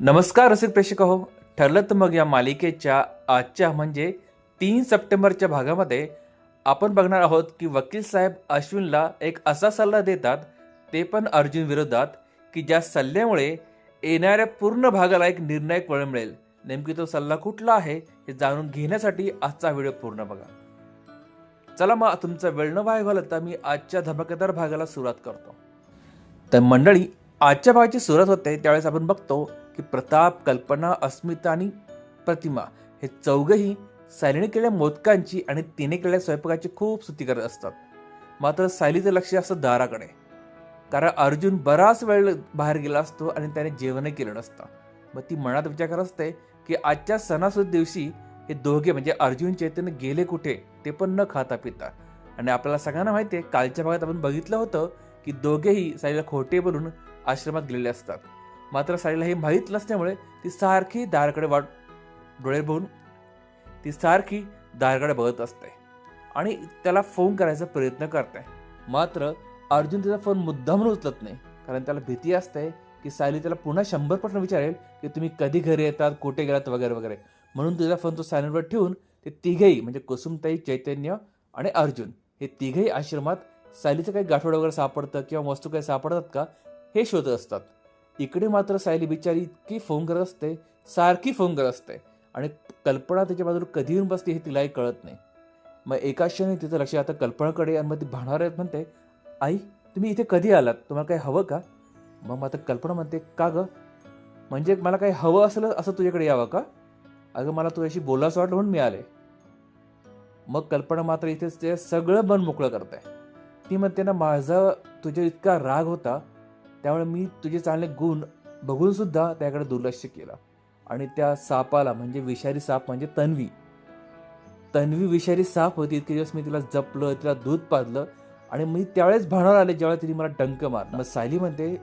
नमस्कार रसिक प्रेक्षक हो. ठरलं तर मग या मालिकेच्या आजच्या म्हणजे तीन सप्टेंबरच्या भागामध्ये आपण बघणार आहोत की वकील साहेब अश्विनला एक असा सल्ला देतात ते पण अर्जुन विरोधात की ज्या सल्ल्यामुळे येणाऱ्या पूर्ण भागाला एक निर्णायक वळण मिळेल. नेमकी तो सल्ला कुठला आहे हे जाणून घेण्यासाठी आजचा व्हिडिओ पूर्ण बघा. चला मग तुमचा वेळ न वाया घालत मी आजच्या धमाकेदार भागाला सुरुवात करतो. तर मंडळी आजच्या भागाची सुरुवात होते त्यावेळेस आपण बघतो की प्रताप कल्पना अस्मिता आणि प्रतिमा हे चौघही सायलीने केलेल्या मोदकांची आणि तिने केलेल्या स्वयंपाकाची खूप स्तुती करत असतात. मात्र सायलीचं लक्ष असतं दाराकडे कारण अर्जुन बराच वेळ बाहेर गेला असतो आणि त्याने जेवणही केलं नसतं. मग ती मनात विचार करत असते की आजच्या सणासुद दिवशी हे दोघे म्हणजे अर्जुन चैतन्य गेले कुठे ते पण न खाता पिता. आणि आपल्याला सगळ्यांना माहिती आहे कालच्या भागात आपण बघितलं होतं की दोघेही साईला खोटे बोलून आश्रमात गेलेले असतात. मात्र साडीला हे माहीत नसल्यामुळे ती सारखी दाराकडे वाट डोळे बघून ती सारखी दाराकडे बघत असते आणि त्याला फोन करायचा प्रयत्न करते. मात्र अर्जुन तिचा फोन मुद्दाम उचलत नाही कारण त्याला भीती असते की सायली त्याला पुन्हा शंभर प्रश्न विचारेल की तुम्ही कधी घरी येतात कुठे गेलात वगैरे वगैरे. म्हणून तिचा फोन तो सायलेंटवर ठेवून ते तिघेही म्हणजे कुसुमताई चैतन्य आणि अर्जुन हे तिघेही आश्रमात सायलीचं काही गाठोडं वगैरे सापडतं किंवा वस्तू काही सापडतात का हे शोधत असतात. इकडे मात्र सायली बिचारी इतकी फोन करत असते सारखी फोन करत असते. आणि कल्पना त्याच्या बाजूला कधी येऊन बसते हे तिलाही कळत नाही. मग एका क्षणी तिचं लक्ष आता कल्पनाकडे आणि मग ती भाणार आहेत म्हणते आई तुम्ही इथे कधी आलात? तुम्हाला काही हवं का? मग आता कल्पना म्हणते का ग? म्हणजे मला काही हवं असलं असं तुझ्याकडे यावं का? अगं मला तुझ्याशी बोलायचं वाटलं म्हणून मी आले. मग कल्पना मात्र इथेच ते सगळं मन मोकळं करते. ती म्हणते ना माझा तुझ्या इतका राग होता त्यामुळे मी तुझे चांगले गुण बघून सुद्धा त्याकडे दुर्लक्ष केलं. आणि त्या सापाला म्हणजे विषारी साप म्हणजे तन्वी. तन्वी विषारी साप होती इतके दिवस मी तिला जपलं तिला दूध पाजलं आणि मी त्यावेळेस भाणार आले ज्यावेळेस तिने मला डंक मारला. मग सायली म्हणते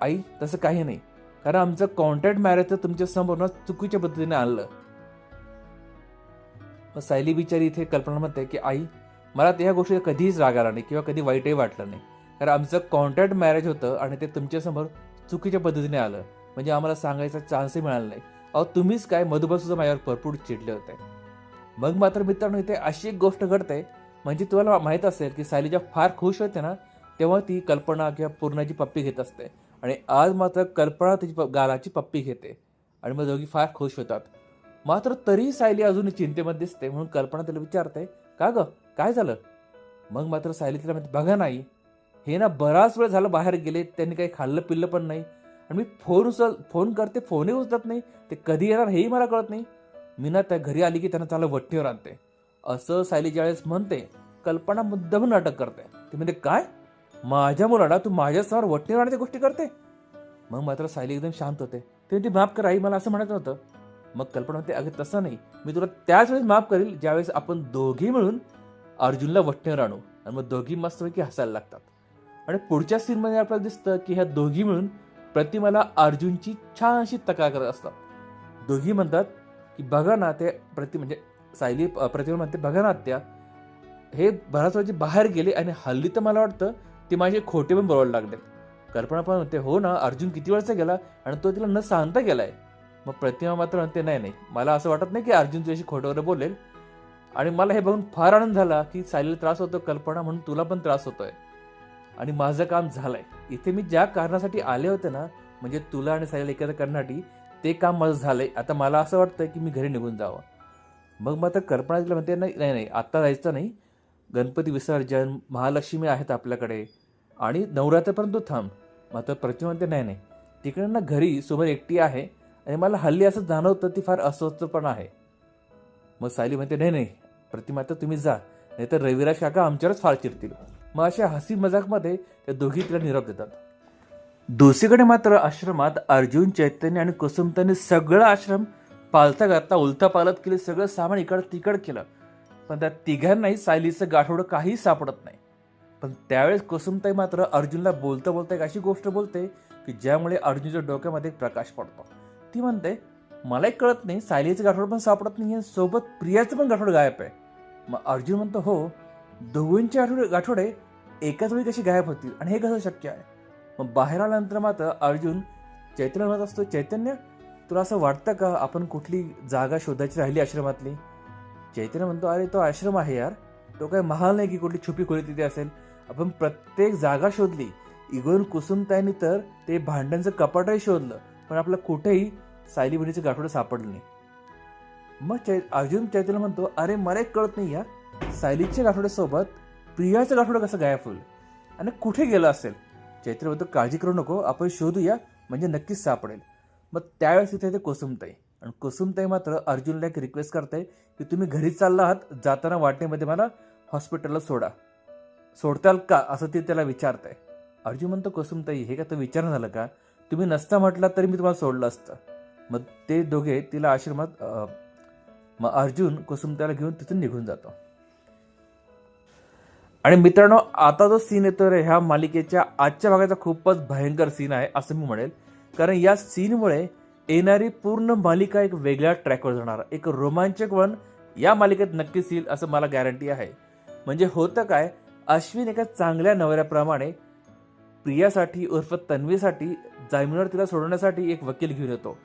आई तसं काही नाही. कारण आमचं कॉन्ट्रॅक्ट मॅरेज तर तुमच्यासमोर चुकीच्या पद्धतीने आणलं. मग सायली बिचारी इथे कल्पना म्हणते की आई मला त्या गोष्टी कधीच राग आला नाही किंवा कधी वाईटही वाटलं नाही. कारण आमचं कॉन्ट्रॅक्ट मॅरेज होतं आणि ते तुमच्यासमोर चुकीच्या पद्धतीने आलं. म्हणजे आम्हाला सांगायचा चान्सही मिळाला नाही. अहो तुम्हीच काय मधुबा सुद्धा माझ्यावर भरपूर चिडले होते. मग मात्र मित्रांनो इथे अशी एक गोष्ट घडते. म्हणजे तुम्हाला माहीत असेल की सायली फार खुश होते ना तेव्हा ती कल्पना किंवा पूर्णाची पप्पी घेत असते. आणि आज मात्र कल्पना तिची प- गालाची पप्पी घेते. आणि मग दोघी फार खुश होतात. मात्र तरी सायली अजून चिंतेमध्ये दिसते म्हणून कल्पना तिला विचारते का ग? काय झालं? मग मात्र सायली तिला बघा नाही हे ना बराच वेळ झालं बाहेर गेले त्यांनी काही खाल्लं पिल्लं पण नाही. आणि मी फोन उचल फोन करते फोनही उचलत नाही. ते कधी येणार हेही मला कळत नाही. मी ना त्या घरी आली की त्यांना चांगलं वट्टीवर आणते. असं सायली ज्यावेळेस म्हणते कल्पना मुद्दाम नाटक करते. ती म्हणते काय? माझ्या मुलाला तू माझ्यासमोर वट्टीवर आणण्याची गोष्टी करते? मग मात्र सायली एकदम शांत होते. ते म्हणते माफ कर आई मला असं म्हणायचं होतं. मग कल्पना म्हणते अगं तसं नाही. मी तुला त्याच वेळेस माफ करील ज्यावेळेस आपण दोघी मिळून अर्जुनला वट्टीवर आणू. आणि मग दोघी मस्तपैकी हसायला लागतात. आणि पुढच्या सीनमध्ये आपल्याला दिसतं की ह्या दोघी मिळून प्रतिमाला अर्जुनची छान अशी तक्रार करत असतात. दोघी म्हणतात की बघा ना ते प्रति म्हणजे सायली प्रतिमा म्हणते बघा ना आत्या हे बराच वेळची बाहेर गेले आणि हल्ली तर मला वाटतं ते माझे खोटे पण बोलायला लागले. कल्पना पण म्हणते हो ना अर्जुन किती वेळचा गेला आणि तो तिला न सांगता गेलाय. मग प्रतिमा मात्र म्हणते नाही नाही मला असं वाटत नाही की अर्जुन तुझ्याशी खोटं वगैरे बोलेल. आणि मला हे बघून फार आनंद झाला की सायलीला त्रास होतो कल्पना म्हणून तुला पण त्रास होतोय. आणि माझं काम झालंय. इथे मी ज्या कारणासाठी आले होते ना म्हणजे तुला आणि सायलीला एकत्र करण्यासाठी ते काम माझं झालंय. आता मला असं वाटतं की मी घरी निघून जावं. मग मात्र कल्पना तिला म्हणते नाही नाही नाही आत्ता जायचं नाही. गणपती विसर्जन महालक्ष्मी आहेत आपल्याकडे. आणि नवरात्रपर्यंत थांब. मात्र प्रतिमा म्हणते नाही नाही. तिकडे ना घरी सोबत एकटी आहे आणि मला हल्ली असं जाणवतं ती फार अस्वस्थ पण आहे. मग सायली म्हणते नाही नाही. प्रतिमा तर तुम्ही जा. नाही तर रविराज काका आमच्यावरच फार चिरतील. मग अशा हसी मजाकमध्ये त्या दोघी तिला निरोप देतात. दुसरीकडे मात्र आश्रमात अर्जुन चैतन्य आणि कुसुमताने सगळं आश्रम पालता घातला उलथा पालत केले सगळं सामान इकड तिकड केलं. पण त्या तिघांनाही सायलीचं गाठोडं काही सापडत नाही. पण त्यावेळेस कुसुमताई मात्र अर्जुनला बोलता बोलता एक अशी गोष्ट बोलते की ज्यामुळे अर्जुनच्या डोक्यामध्ये एक प्रकाश पडतो. ती म्हणते मलाही कळत नाही सायलीचं गाठोड पण सापडत नाही सोबत प्रियाचं पण गाठोड गायब आहे. मग अर्जुन म्हणतो हो दोघींचे आठवडे आठवडे एकाच वेळी कशी गायब होतील आणि हे कसं शक्य आहे? मग बाहेर आल्यानंतर मात्र अर्जुन चैतन्य म्हणत असतो चैतन्य तुला असं वाटतं का आपण कुठली जागा शोधायची राहिली आश्रमातली? चैतन्य म्हणतो अरे तो आश्रम आहे यार. तो काय महाल नाही की कुठली छुपी खोली तिथे असेल. आपण प्रत्येक जागा शोधली. इगोन कुसुमताईनी तर ते भांड्यांचं कपाटही शोधलं पण आपलं कुठेही सायली बहिणीचं गाठोडं सापडलं नाही. मग चै अर्जुन चैतन्य म्हणतो अरे मला एक कळत नाही यार. सायलीच्या गाठोड्यासोबत प्रियाचं गाठोडं कसं गायब होईल? आणि कुठे गेलं असेल? चैत्रबद्दल काळजी करू नको आपण शोधूया म्हणजे नक्कीच सापडेल मग त्यावेळेस तिथे ते कोसुमताई. आणि कुसुमताई मात्र अर्जुनला एक रिक्वेस्ट करते की तुम्ही घरी चालला आहात जाताना वाटेमध्ये मला हॉस्पिटलला सोडा. सोडताल का? असं ते त्याला विचारतंय अर्जुन म्हणतो कुसुमताई हे का तर विचार झालं का? तुम्ही नसता म्हटला तरी मी तुम्हाला सोडलं असतं. मग ते दोघे तिला आश्रमात मग अर्जुन कुसुमताला घेऊन तिथून निघून जातो. आणि मित्रांनो आता जो सीन येतो रे ह्या मालिकेच्या आजच्या भागाचा खूपच भयंकर सीन आहे असं मी म्हणेल. कारण या सीनमुळे येणारी पूर्ण मालिका एक वेगळ्या ट्रॅकवर जाणार. एक रोमांचक वळण या मालिकेत नक्कीच येईल असं मला गॅरंटी आहे. म्हणजे होतं काय अश्विन एका चांगल्या नवऱ्याप्रमाणे प्रियासाठी उर्फ तन्वीसाठी जामिनवर तिला सोडवण्यासाठी एक वकील घेऊन येतो.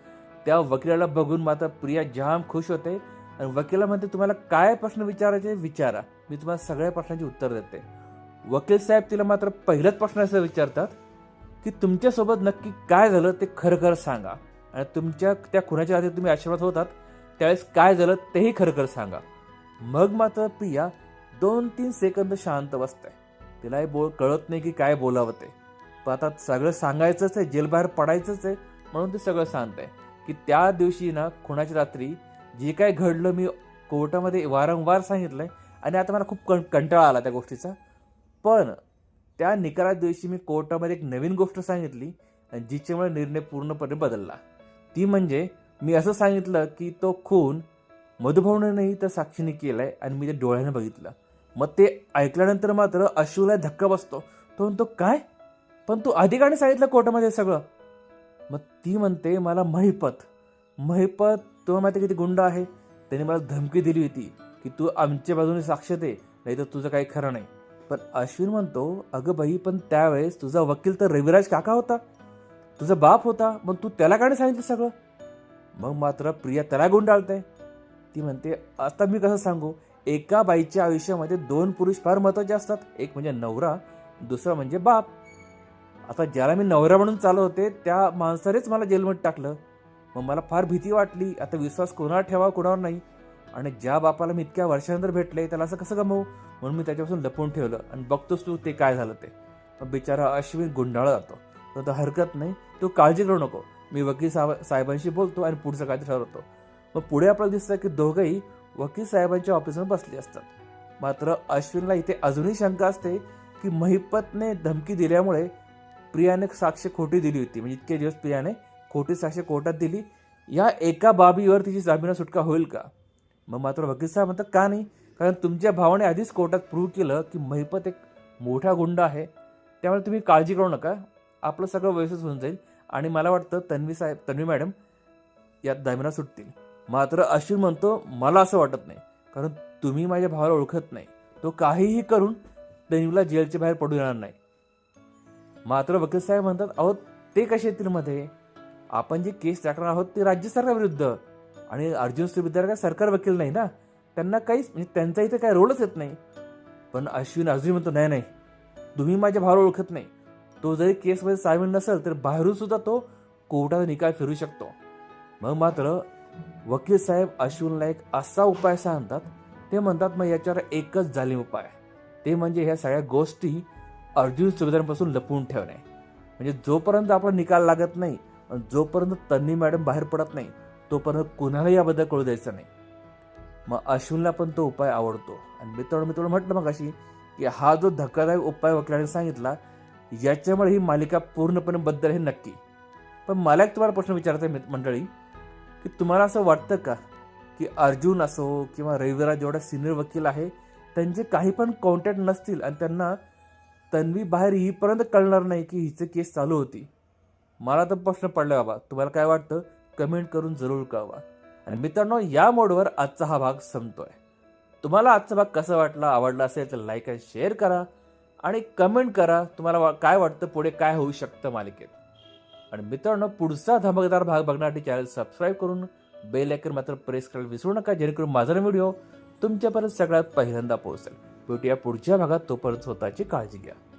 त्या वकिलाला बघून मात्र प्रिया जाम खुश होते. आणि वकिला म्हणते तुम्हाला काय प्रश्न विचारायचे विचारा. मी तुम्हाला सगळ्या प्रश्नांची उत्तर देते. वकील साहेब तिला मात्र पहिलाच प्रश्न असं विचारतात की तुमच्यासोबत नक्की काय झालं ते खरं खरं सांगा. आणि तुमच्या त्या खुनाच्या आधी तुम्ही आशीर्वाद होतात त्यावेळेस काय झालं तेही खरं खरं सांगा. मग मात्र प्रिया दोन तीन सेकंद शांत बसते. तिलाही बोल कळत नाही की काय बोलावं ते. पण आता सगळं सांगायचंच आहे जेलबाहेर पडायचंच आहे म्हणून ते सगळं सांगत. आहे की त्या दिवशी ना खुणाच्या रात्री जे काय घडलं मी कोर्टामध्ये वारंवार सांगितलं आहे आणि आता मला खूप कं कंटाळा आला त्या गोष्टीचा. पण त्या निकाला दिवशी मी कोर्टामध्ये एक नवीन गोष्ट सांगितली आणि जिच्यामुळे निर्णय पूर्णपणे बदलला. ती म्हणजे मी असं सांगितलं की तो खून मधुभावने नाही तर साक्षीने केलाय आणि मी ते डोळ्याने बघितलं. मग ते ऐकल्यानंतर मात्र अश्रूला धक्का बसतो. तो म्हणतो काय? पण तू अधिकाने सांगितलं कोर्टामध्ये सगळं? मग ती म्हणते मला महिपत महिपत तुला माहिती किती गुंड आहे? त्याने मला धमकी दिली होती की तू आमच्या बाजूने साक्ष दे नाही तर तुझं काही खरं नाही. पण अश्विन म्हणतो अगं बाई पण त्यावेळेस तुझा वकील तर रविराज काका होता. तुझा बाप होता मग तू त्याला काय नाही सांगितलं सगळं? मग मात्र प्रिया त्याला गुंडाळते ती म्हणते आता मी कसं सांगू? एका बाईच्या आयुष्यामध्ये दोन पुरुष फार महत्त्वाचे असतात. एक म्हणजे नवरा दुसरा म्हणजे बाप. आता ज्याला मी नवरा म्हणून चालू होते त्या माणसानेच मला जेलमध्ये टाकलं. मग मला फार भीती वाटली. आता विश्वास कोणावर ठेवा कोणावर नाही. आणि ज्या बापाला मी इतक्या वर्षानंतर भेटले त्याला असं कसं गमवू? म्हणून मी त्याच्यापासून लपवून ठेवलं आणि बघतोस तू ते काय झालं ते. मग बिचारा अश्विन गुंडाळा जातो तर तो हरकत नाही. तू काळजी करू नको. मी वकील साहेब साहेबांशी बोलतो आणि पुढचं काय ठरवतो. मग पुढे आपल्याला दिसतं की दोघंही वकील साहेबांच्या ऑफिसमध्ये बसले असतात. मात्र अश्विनला इथे अजूनही शंका असते की महिपतने धमकी दिल्यामुळे प्रियाने साक्ष खोटी दिली होती. म्हणजे इतके दिवस प्रियाने खोटी साक्ष कोर्टात दिली या एका बाबीवर तिची जामिना सुटका होईल का? मग मात्र वकील साहेब म्हणतात का नाही? कारण तुमच्या भावाने आधीच कोर्टात प्रूव्ह केलं की महिपत एक मोठा गुंड आहे. त्यामुळे तुम्ही काळजी करू नका. आपलं सगळं व्यवस्थित होऊन जाईल. आणि मला वाटतं तन्वी साहेब तन्वी मॅडम यात जामिना सुटतील. मात्र अश्विन म्हणतो मला असं वाटत नाही. कारण तुम्ही माझ्या भावाला ओळखत नाही. तो काहीही करून तन्वीला जेलच्या बाहेर पडू येणार नाही. मात्र वकील साहेब म्हणतात अहो ते कसे येतील मध्ये? आपण जी केस टाकणार आहोत ती राज्य सरकारविरुद्ध आणि अर्जुन श्रीविद्यालय काय सरकार वकील नाही ना? त्यांना काहीच म्हणजे त्यांचा इथे काय रोलच येत नाही. पण अश्विन अजून म्हणतो नाही नाही. तुम्ही माझ्या भावाला ओळखत नाही. तो जरी केसमध्ये सामील नसेल तर बाहेरून सुद्धा तो कोर्टाचा निकाल फिरू शकतो. मग मात्र वकील साहेब अश्विनला एक असा उपाय सांगतात. ते म्हणतात मग याच्यावर एकच जालीम उपाय. ते म्हणजे ह्या सगळ्या गोष्टी अर्जुन सुविधांपासून लपवून ठेवणे. म्हणजे जोपर्यंत आपला निकाल लागत नाही जोपर्यंत तन्नी मॅडम बाहेर पडत नाही तोपर्यंत कुणालाही याबद्दल कळू द्यायचं नाही. मग अश्विनला पण तो उपाय आवडतो. आणि मित्रांनो मी तुला म्हटलं मग अशी की हा जो धक्कादायक उपाय वकिलाने सांगितला याच्यामुळे ही मालिका पूर्णपणे बद्दल हे नक्की. पण मला एक तुम्हाला प्रश्न विचारायचा आहे मंडळी की तुम्हाला असं वाटतं का की अर्जुन असो किंवा रविराज जेवढा सिनियर वकील आहे त्यांचे काही पण कॉन्टॅक्ट नसतील आणि त्यांना तन्वी बाहेर येईपर्यंत कळणार नाही की हिचं केस चालू होती. मला तर प्रश्न पडला बाबा. तुम्हाला काय वाटतं? कमेंट करून जरूर कळवा. आणि मित्रांनो या मोडवर आजचा हा भाग संपतोय. तुम्हाला आजचा भाग कसा वाटला आवडला असेल तर लाईक आणि शेअर करा. आणि कमेंट करा तुम्हाला वा- काय वाटतं पुढे काय होऊ शकतं मालिकेत. आणि मित्रांनो पुढचा धमाकेदार भाग बघण्यासाठी चॅनल सबस्क्राईब करून बेल आयकन मात्र प्रेस करायला विसरू नका जेणेकरून माझा व्हिडिओ तुमच्यापर्यंत सगळ्यात पहिल्यांदा पोहोचेल. भेटूया पुढच्या भागात तोपर्यंत स्वतःची काळजी घ्या.